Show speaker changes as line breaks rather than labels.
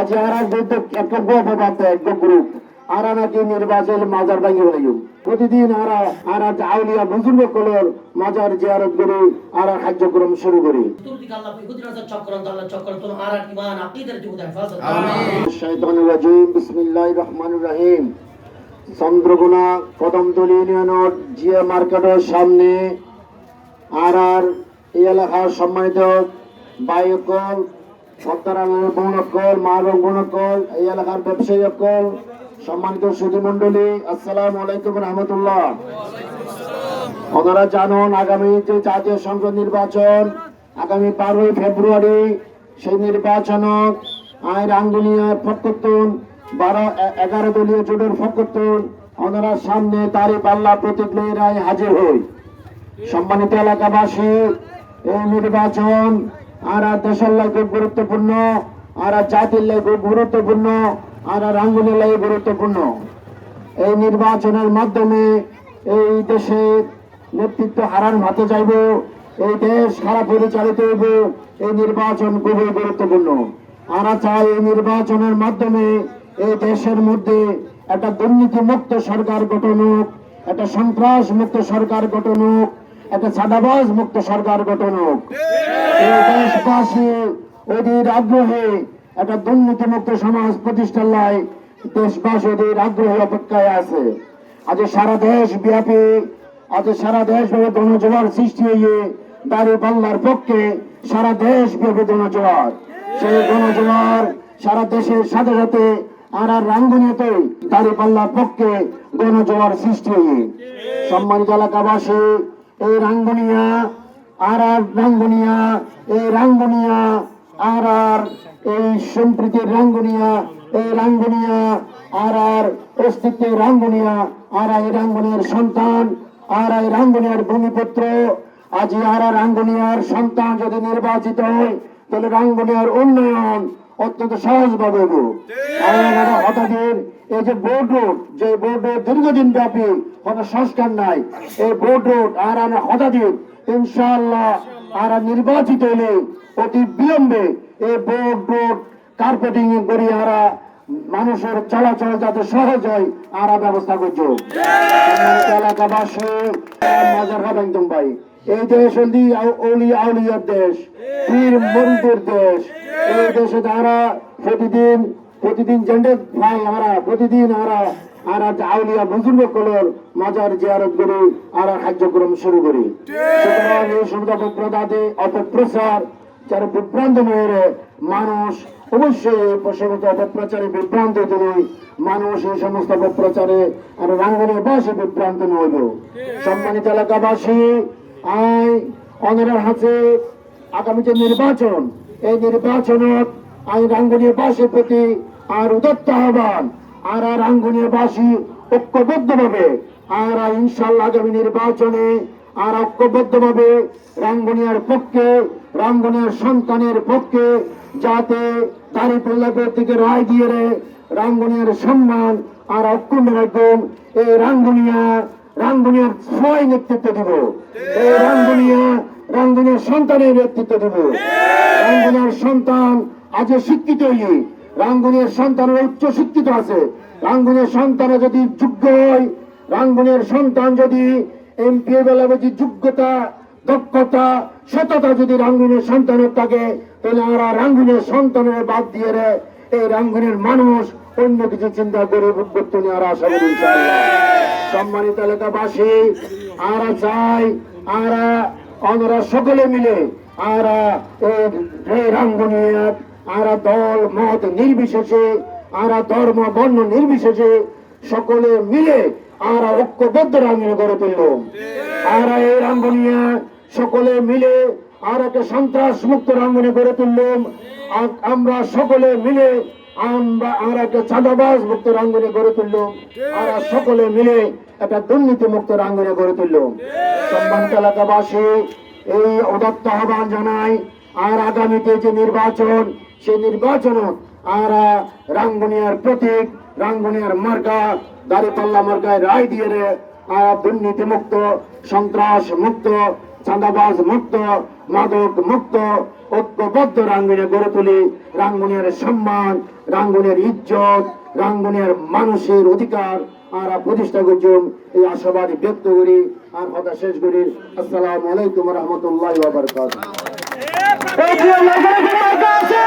আজ আর একটা গোপ বার্তা এক গ্রুপ আর নাকি নির্বাচন মাজার ভাঙি হইল প্রতিদিন আরা আর আউলিয়া বুজুর্গ কলর মাজার জিয়ারত করে আর কার্যক্রম শুরু করি।
চতুর্দিকে আল্লাহ হুদিরাজা চক্রান্ত আল্লাহ চক্রান্ত আর ইমান আকীদার
শৈতানুর রাজিম বিসমিল্লাহির রহমানির রহিম। চন্দ্রগুনা কদমতলী ইউনিয়নের জিয়া মার্কেটের সামনে আর আর এই এলাকার সম্মানিত বায়কল সত্তরানের বনকল মারং বনকল এই এলাকার ব্যবসায়ী অকল। সম্মানিত সুধী মন্ডলী আসসালামু আলাইকুম রহমতুল্লাহ। ওনারা জানুন আগামী যে জাতীয় সংসদ নির্বাচন, আগামী বারোই ফেব্রুয়ারি, সেই নির্বাচন আইন আঙ্গুলিয়ার ফকতুন বারো এগারো দলীয় জোটের ফকতুন ওনারা সামনে তারি পাল্লা প্রতীক রায় হাজির হই। সম্মানিত এলাকাবাসী, এই নির্বাচন আর আর দেশের লাগে গুরুত্বপূর্ণ, আর আর জাতির লাগে গুরুত্বপূর্ণ, আর আর আঙ্গুলের লাগে গুরুত্বপূর্ণ। এই নির্বাচনের মাধ্যমে এই দেশের নেতৃত্ব হারান হাতে যাইব, এই দেশ খারাপ পরিচালিত হইব, এই নির্বাচন খুবই গুরুত্বপূর্ণ। আমরা চাই এই নির্বাচনের মাধ্যমে এই দেশের মধ্যে একটা দুর্নীতি মুক্ত সরকার গঠন হোক, একটা সন্ত্রাস মুক্ত সরকার গঠন হোক, একটা ছাদাবাজ মুক্ত সরকার গঠন হোক। দেশবাসী ওদের আগ্রহে একটা দুর্নীতি মুক্ত সমাজ প্রতিষ্ঠার লাই দেশবাসী ওদের আগ্রহে অপেক্ষায় আছে। আজ সারা দেশ ব্যাপী, আজ সারা দেশ ব্যাপী গণজোয়ার সৃষ্টি হয়ে দাঁড়িয়ে পাল্লার পক্ষে সারা দেশ ব্যাপী গণজোয়ার। সেই গণজোয়ার সারা দেশের সাথে সাথে আর আর রাঙ্গুনিয়াতে দাঁড়িয়ে পাল্লার পক্ষে গণজোয়ার সৃষ্টি হয়ে সম্মানিত এলাকাবাসী, এই রাঙ্গুনিয়া আর আর রাঙ্গুনিয়া এই রাঙ্গুনিয়া, আর আর এই সম্প্রীতির রাঙ্গুনিয়া এই রাঙ্গুনিয়া, আর আর অস্তিত্বের রাঙ্গুনিয়া, আর এই রাঙ্গুনিয়ার সন্তান, আর এই রাঙ্গুনিয়ার ভূমিপুত্র। আজ আর আর রাঙ্গুনিয়ার সন্তান যদি নির্বাচিত হয়, তাহলে রাঙ্গুনিয়ার উন্নয়ন অত্যন্ত সহজভাবে আর হঠাৎ এই যে বোর্ড রোড যে বোর্ড রোড দীর্ঘদিন ব্যাপী কোনো সংস্কার নাই, এই বোর্ড রোড আর আমরা হঠাৎ ইনশাআল্লাহ আর নির্বাচিত হলে অতি বিলম্বে এই বোর্ড রোড কার্পেটিং করি আরা মানুষের চলাচল যাতে সহজ হয়, আরা ব্যবস্থা করছ। এলাকাবাসী ভাই। এই দেশ হলি অলি আউলিয়ার দেশ, পীর মন্দির দেশ। এই দেশে তারা প্রতিদিন প্রতিদিন জেন্ডে ভাই আমরা প্রতিদিন আমরা আর আজ আউলিয়া বুজুর্গ কলর মাজার জিয়ারত করি আর কার্যক্রম শুরু করি। সমস্ত অপপ্রদাতে অপপ্রচার, যারা বিভ্রান্ত মেয়েরে মানুষ অবশ্যই এই সমস্ত অপপ্রচারে বিভ্রান্ত নই মানুষ এই সমস্ত অপপ্রচারে আর রাঙ্গনে বসে বিভ্রান্ত নইল সম্মানিত এলাকাবাসী, আই অনরের হাতে আগামী যে নির্বাচন, এই নির্বাচনত আইন রাঙ্গুনিয়াবাসীর প্রতি আর উদত্ত আহ্বান আর আর রাঙ্গুনিয়াবাসী ঐক্যবদ্ধভাবে, আর ইনশাল্লাহ আগামী নির্বাচনে আর ঐক্যবদ্ধভাবে রাঙ্গুনিয়ার পক্ষে, রাঙ্গুনিয়ার সন্তানের পক্ষে যাতে তারি প্রলাপের দিকে রায় দিয়ে রে রাঙ্গুনিয়ার সম্মান আর অক্ষুণ্ণ রাখুন এই রাঙ্গুনিয়া, রাঙ্গুনিয়ার ছয় নেতৃত্ব দিব। এই রাঙ্গুনিয়া, রাঙ্গুনিয়ার সন্তানের নেতৃত্ব দেব। রাঙ্গুনিয়ার সন্তান আজ শিক্ষিত হয়ে রাঙ্গুনিয়ার সন্তানের উচ্চ শিক্ষিত আছে। রাঙ্গুনিয়ার সন্তানে যদি যোগ্য হয় রাঙ্গুনিয়ার সন্তান যদি এমপি বেলা যদি যোগ্যতা, দক্ষতা, সততা যদি রাঙ্গুনিয়ার সন্তানের থাকে, তাহলে আমরা রাঙ্গুনের সন্তানের বাদ দিয়ে রে এই রাঙ্গুনিয়ার মানুষ অন্য কিছু চিন্তা করে নিয়ে আর আশা করি সম্মানিত এলাকাবাসী আমরা চাই আমরা আমরা সকলে মিলে আমরা এই রাঙ্গুনিয়া আমরা দল, মত নির্বিশেষে আমরা ধর্ম, বর্ণ নির্বিশেষে সকলে মিলে আমরা ঐক্যবদ্ধ রাঙ্গুনি গড়ে তুললাম আমরা এই রাঙ্গুনিয়া সকলে মিলে আর একটা সন্ত্রাস মুক্ত রাঙ্গুনি গড়ে তুললাম আমরা সকলে মিলে আমরা আর একটা চাঁদাবাজ মুক্ত রাঙ্গুনি গড়ে তুললাম আমরা সকলে মিলে একটা দুর্নীতি মুক্ত রাঙ্গুনি গড়ে তুললাম সম্মানিত এলাকাবাসী, এই উদত্ত আহ্বান জানাই আর আগামীতে যে নির্বাচন, সেই নির্বাচন আর রাঙ্গুনিয়ার প্রতীক, রাঙ্গুনিয়ার মার্কা, দাঁড়িপাল্লা মার্কায় রায় দিয়ে রে, আর দুর্নীতি মুক্ত সন্ত্রাস মুক্ত, চাঁদাবাজ মুক্ত, মাদক মুক্ত, ঐক্যবদ্ধ রাঙ্গুনিয়া গড়ে তুলি। রাঙ্গুনিয়ার সম্মান, রাঙ্গুনিয়ার ইজ্জত, রাঙ্গুনিয়ার মানুষের অধিকার, আর প্রতিষ্ঠা করছুন এই আশাবাদী ব্যক্ত করি। আর কথা শেষ করি। আসসালামু আলাইকুম রহমতুল্লাহ বাবরকাত
এই প্রিয় মার্কা আছে।